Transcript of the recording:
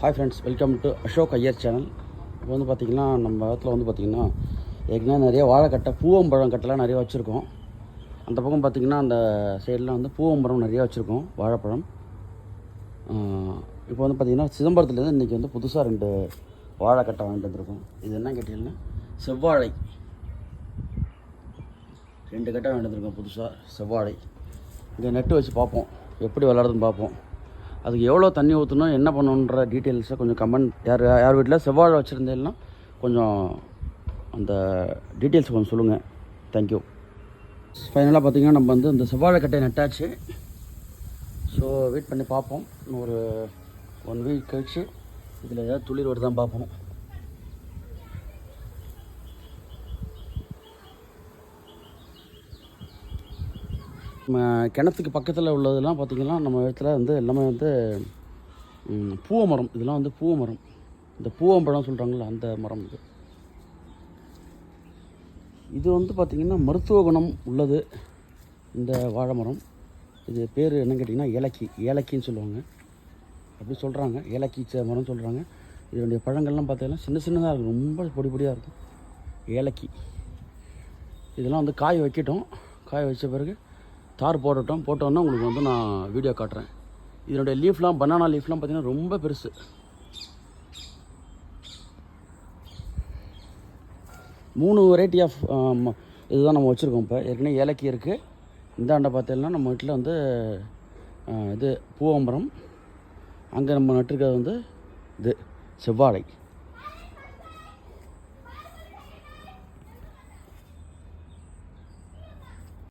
Hi friends welcome to Ashok Iyer channel இப்போ வந்து பார்த்திங்கன்னா நம்ம இடத்துல வந்து பார்த்திங்கன்னா ஏற்கனவே நிறைய வாழைக்கட்டை பூவம்பழம் கட்டெல்லாம் நிறைய வச்சுருக்கோம். அந்த பக்கம் பார்த்திங்கன்னா அந்த சைடெலாம் வந்து பூவம்பழம் நிறைய வச்சுருக்கோம் வாழைப்பழம். இப்போ வந்து பார்த்திங்கன்னா சிதம்பரத்துலேருந்து இன்றைக்கி வந்து புதுசாக ரெண்டு வாழைக்கட்டை வாங்கிட்டு வந்திருக்கோம். இது என்ன கேட்டீங்கன்னா செவ்வாழை. ரெண்டு கட்டை வாங்கிட்டு வந்திருக்கோம் புதுசாக செவ்வாழை. இங்கே நெட்டு வச்சு பார்ப்போம். எப்படி விளாடுறதுன்னு பார்ப்போம். அதுக்கு எவ்வளோ தண்ணி ஊற்றணும் என்ன பண்ணணுன்ற டீட்டெயில்ஸை கொஞ்சம் கமெண்ட் யார் யார் வீட்டில் செவ்வாழை வச்சுருந்தேன்னா கொஞ்சம் அந்த டீட்டெயில்ஸ் கொஞ்சம் சொல்லுங்கள் தேங்க்யூ ஃபைனலாக பார்த்தீங்கன்னா நம்ம வந்து இந்த செவ்வாழை கட்டை நட்டாச்சு. ஸோ வெயிட் பண்ணி பார்ப்போம். இன்னும் ஒரு ஒன் வீக் கழிச்சு இதில் ஏதாவது துளிர் வருதான் பார்ப்போம். கிணத்துக்கு பக்கத்தில் உள்ளதெல்லாம் பார்த்திங்கன்னா நம்ம இடத்துல வந்து எல்லாமே வந்து பூவ மரம் இதெல்லாம் வந்து பூவ மரம் இந்த பூவம்பழம் சொல்கிறாங்கல்ல அந்த மரம் இது. இது வந்து பார்த்திங்கன்னா மருத்துவ குணம் உள்ளது. இந்த வாழை மரம் இது பேர் என்ன கேட்டிங்கன்னா ஏலக்கி. ஏலக்கின்னு சொல்லுவாங்க. அப்படி சொல்கிறாங்க ஏலக்கி மரம் சொல்கிறாங்க இதனுடைய பழங்கள்லாம் பார்த்தீங்கன்னா சின்ன சின்னதாக இருக்கும். ரொம்ப பொடி பொடியாக இருக்கும். ஏலக்கி. இதெல்லாம் வந்து காய வைக்கட்டும். காய வச்ச பிறகு தார் போடட்டும் போட்டோன்னா உங்களுக்கு வந்து நான் வீடியோ காட்டுறேன். இதனுடைய லீஃப்லாம் பனானா லீஃப்லாம் பார்த்தீங்கன்னா ரொம்ப பெருசு. மூணு வெரைட்டி ஆஃப் இதுதான் நம்ம வச்சுருக்கோம் இப்போ. ஏற்கனவே ஏலக்கி இருக்குது இந்தாண்ட பார்த்தீங்கன்னா நம்ம வீட்டில் வந்து இது பூவம்பரம். அங்கே நம்ம நட்டிருக்கிறது வந்து இது செவ்வாழை.